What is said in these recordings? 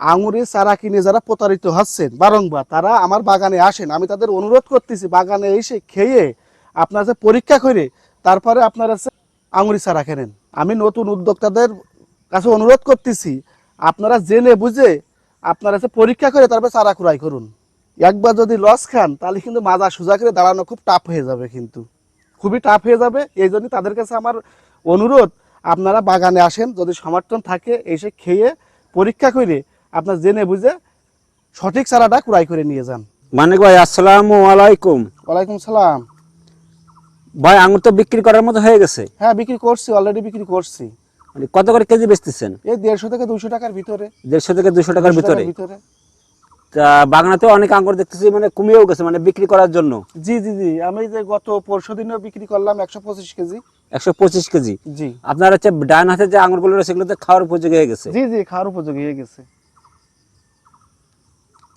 আঙুরের চারা কিনে যারা প্রতারিত হচ্ছেন, বারংবার তারা আমার বাগানে আসেন। আমি তাদের অনুরোধ করতেছি, বাগানে এসে খেয়ে আপনার যে পরীক্ষা করে তারপরে আপনারা হচ্ছে আঙুরি চারা কেনেন। আমি নতুন উদ্যোক্তাদের কাছে অনুরোধ করতেছি, আপনারা জেনে বুঝে আপনারা হচ্ছে পরীক্ষা করে তারপরে চারা ক্রয় করুন। একবার যদি লস খান, তাহলে কিন্তু মাজা সোজা করে দাঁড়ানো খুব টাফ হয়ে যাবে কিন্তু। খুবই টাফ হয়ে যাবে, এই জন্য তাদের কাছে আমার অনুরোধ, আপনারা বাগানে আসেন, যদি সমর্থন থাকে, এসে খেয়ে পরীক্ষা করে আপনার জেনে বুঝে সঠিক চারাটা ক্রয় করে নিয়ে যান। মানিক ভাই আসসালামু আলাইকুম। ওয়ালাইকুম সালাম। ভাই আঙুর তো বিক্রি করার মতো হয়ে গেছে। হ্যাঁ বিক্রি করছি অলরেডি বিক্রি করছি। মানে কত করে কেজি বেচতেছেন? এই দেড়শো থেকে দুশো টাকার ভিতরে। দেড়শো থেকে দুশো টাকার ভিতরে? তা বাগানেতে অনেক আঙুর দেখতেছি মানে কমিয়েও গেছে মানে বিক্রি করার জন্য। জি জি জি আমি যে গত পরশু দিনও বিক্রি করলাম একশো পঁচিশ কেজি। একশো পঁচিশ কেজি? জি। আপনার হচ্ছে ডান হাতে যে আঙুরগুলো রয়েছে সেগুলো তো খাওয়ার উপযোগী হয়ে গেছে? জি জি খাওয়ার উপযোগী হয়ে গেছে।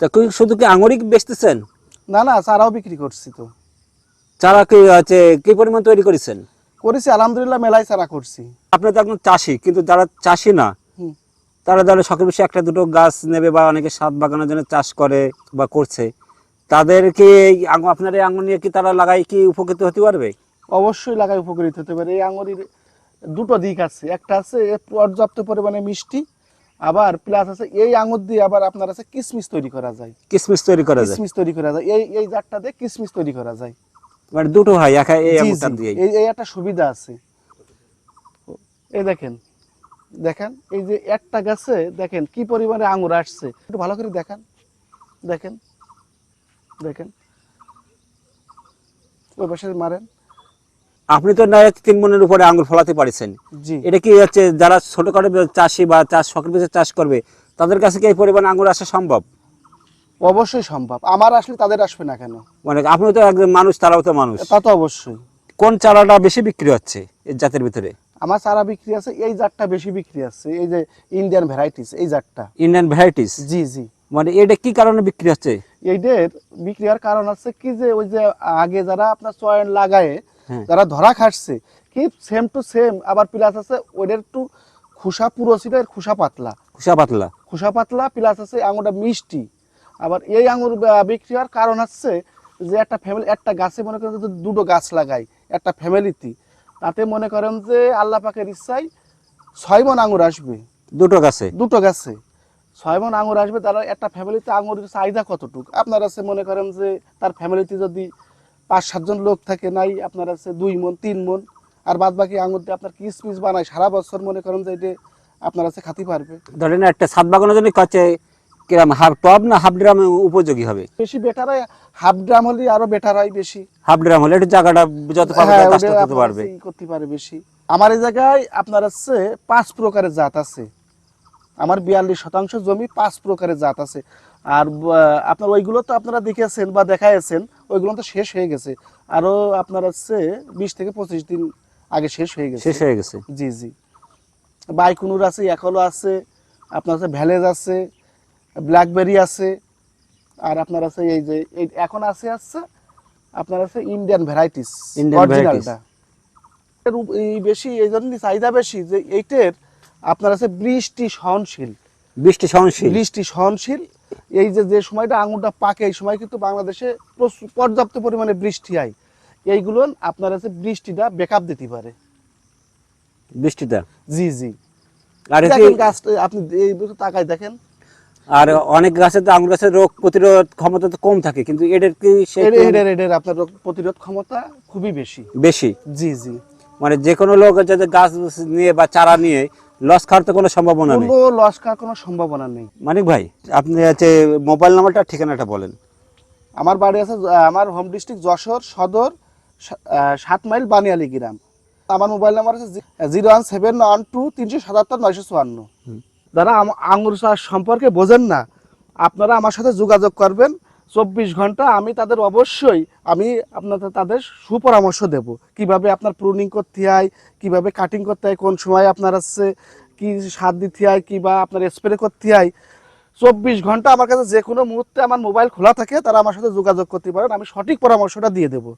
তা শুধু কি আঙুরই বেচতেছেন? না না চারাও বিক্রি করছি তো। চারা কি হচ্ছে কি পরিমাণ তৈরি করেছেন? করেছি আলহামদুলিল্লাহ মেলায় চারা করছি। আপনি তো একজন চাষি কিন্তু যারা চাষি না তারা ধরো শখের বেশি একটা দুটো গাছ নেবে বা অনেকে সাত বাগানের জন্য চাষ করে বা করছে তাদের কি এই আঙু- আপনার এই আঙুর নিয়ে কি তারা লাগাই কি উপকৃত হতে পারবে? অবশ্যই লাগায় উপকৃত হতে পারে। এই আঙুরির দুটো দিক আছে। একটা আছে পর্যাপ্ত পরিমাণে মিষ্টি আবার প্লাস আছে এই আঙুর দিয়ে আবার আপনার আছে কিসমিস তৈরি করা যায়। কিসমিস তৈরি করা যায়? কিসমিস তৈরি করা যায়। এই এই জাতটা দিয়ে কিসমিস তৈরি করা যায়। মানে দুটো হয় একা এই আঙুরটা দিয়ে এই এই একটা সুবিধা আছে। এই দেখেন দেখেন এই যে একটা গাছে দেখেন কি পরিমাণে আঙুর আসছে। একটু ভালো করে দেখেন। দেখেন দেখেন। ওই পাশে মারেন। আপনি তো না তিন মনের উপরে আঙুর ফলাতে পারছেন। জি। এটা কি হচ্ছে যারা ছোটখাটো চাষি বা চাষ শখের বেশি চাষ করবে তাদের কাছে কি এই পরিমাণ আঙুর আসা সম্ভব? অবশ্যই সম্ভব। আমার আসলে তাদের আসবে না কেন? মানে আপনি তো একজন মানুষ তারাও তো মানুষ। তা তো অবশ্যই। কোন চারাটা বেশি বিক্রি হচ্ছে এই জাতের ভিতরে? আমার চারা বিক্রি আছে এই জাতটা বেশি বিক্রি আছে এই যে ইন্ডিয়ান ভ্যারাইটিস এই জাতটা। ইন্ডিয়ান ভ্যারাইটিস জি জি। মানে এটা কি কারণে বিক্রি হচ্ছে? এইদের বিক্রি হওয়ার কারণ আছে কি যে ওই যে আগে যারা আপনার চয়ন লাগায়। যারা ধরা খাটছে কি সেম টু সেম আবার প্লাস আছে ওদের একটু খুসা পুরো ছিল এর খুসা পাতলা। খুশা পাতলা। খুসা পাতলা প্লাস আছে আঙুরটা মিষ্টি। আবার এই আঙুর বিক্রি হওয়ার কারণ হচ্ছে যে একটা ফ্যামিলি একটা গাছে মনে করেন যদি দুটো গাছ লাগাই একটা ফ্যামিলিতে তাতে মনে করেন যে আল্লাহ পাকের ইচ্ছায় ছয় মন আঙুর আসবে। দুটো গাছে? দুটো গাছে। ছয় মন আঙুর আসবে তারা একটা ফ্যামিলিতে আঙুরের চাহিদা কতটুকু? আপনার আছে মনে করেন যে তার ফ্যামিলিতে যদি পাঁচ সাতজন লোক থাকে নাই আপনার আছে দুই মন তিন মন আর বাদ বাকি আঙুর দিয়ে আপনার কিসমিস বানায়? সারা বছর মনে করেন যে এটা আপনার আছে খাতি পারবে। ধরেন একটা সাত বাগানের জন্য হচ্ছে কিরম হাফ টব না হাফ ড্রাম উপযোগী হবে? বেশি বেটার হয় হাফ ড্রাম হলে আরও বেটার হয় বেশি। হাফ ড্রাম হলে একটু জায়গাটা যত হ্যাঁ, করতে পারবে আছে করতে পারে বেশি। আমার এই জায়গায় আপনার আছে পাঁচ প্রকারের জাত আছে। আমার বিয়াল্লিশ শতাংশ জমি পাঁচ প্রকারের জাত আছে। আর আপনার ওইগুলো তো আপনারা দেখেছেন বা দেখাইছেন ওইগুলো তো শেষ হয়ে গেছে। আরও আপনার আছে বিশ থেকে পঁচিশ দিন আগে শেষ হয়ে গেছে। শেষ হয়ে গেছে। জি জি। বাইকুনুর আছে একলো আছে আপনার আছে ভ্যালেজ আছে ব্ল্যাকবেরি আছে আর আপনার আছে এই যে এই এখন আছে আছে আপনার আছে ইন্ডিয়ান ভ্যারাইটিস অরিজিনালটা। এর এই বেশি এই জন্য চাহিদা বেশি যে এইটার আপনার আছে বৃষ্টি সহনশীল। বৃষ্টি সহনশীল। বৃষ্টি সহনশীল এই যে যে সময়টা আঙুরটা পাকে এই সময় কিন্তু বাংলাদেশে প্রচুর- পর্যাপ্ত পরিমাণে বৃষ্টি হয়। এইগুলো আপনার আছে বৃষ্টিটা ব্যাকআপ দিতে পারে। বৃষ্টিটা? জি জি। আর গাছটা আপনি এই তাকায় দেখেন। আর অনেক গাছের তো আঙুর গাছের রোগ প্রতিরোধ ক্ষমতা তো কম থাকে কিন্তু এদের কি এর এর আপনার রোগ প্রতিরোধ ক্ষমতা খুবই বেশি। বেশি? জি জি। মানে যে কোনো লোক যাতে গাছ নিয়ে বা চারা নিয়ে লস খাওয়ার তো কোনো সম্ভাবনা নেই। কোনো লস খাওয়ার কোনো সম্ভাবনা নেই। মানিক ভাই আপনি হচ্ছে মোবাইল নাম্বারটা ঠিকানাটা বলেন। আমার বাড়ি আছে আমার হোম ডিস্ট্রিক্ট যশোর সদর সাত মাইল বানিয়ালি গ্রাম। আমার মোবাইল নাম্বার আছে zero one seven one two তিনশো সাতাত্তর নয়শো চুয়ান্ন। যারা আঙুর চাষ সম্পর্কে বোঝেন না আপনারা আমার সাথে যোগাযোগ করবেন। চব্বিশ ঘণ্টা আমি তাদের অবশ্যই, আমি আপনাদের তাদের সুপরামর্শ দেব। কীভাবে আপনার প্রুনিং করতে হয়, কীভাবে কাটিং করতে হয়, কোন সময় আপনার হচ্ছে কি সার দিতে হয়, কিবা আপনার স্প্রে করতে হয়। চব্বিশ ঘণ্টা আমার কাছে যে কোনো মুহূর্তে আমার মোবাইল খোলা থাকে, তারা আমার সাথে যোগাযোগ করতে পারেন, আমি সঠিক পরামর্শটা দিয়ে দেবো।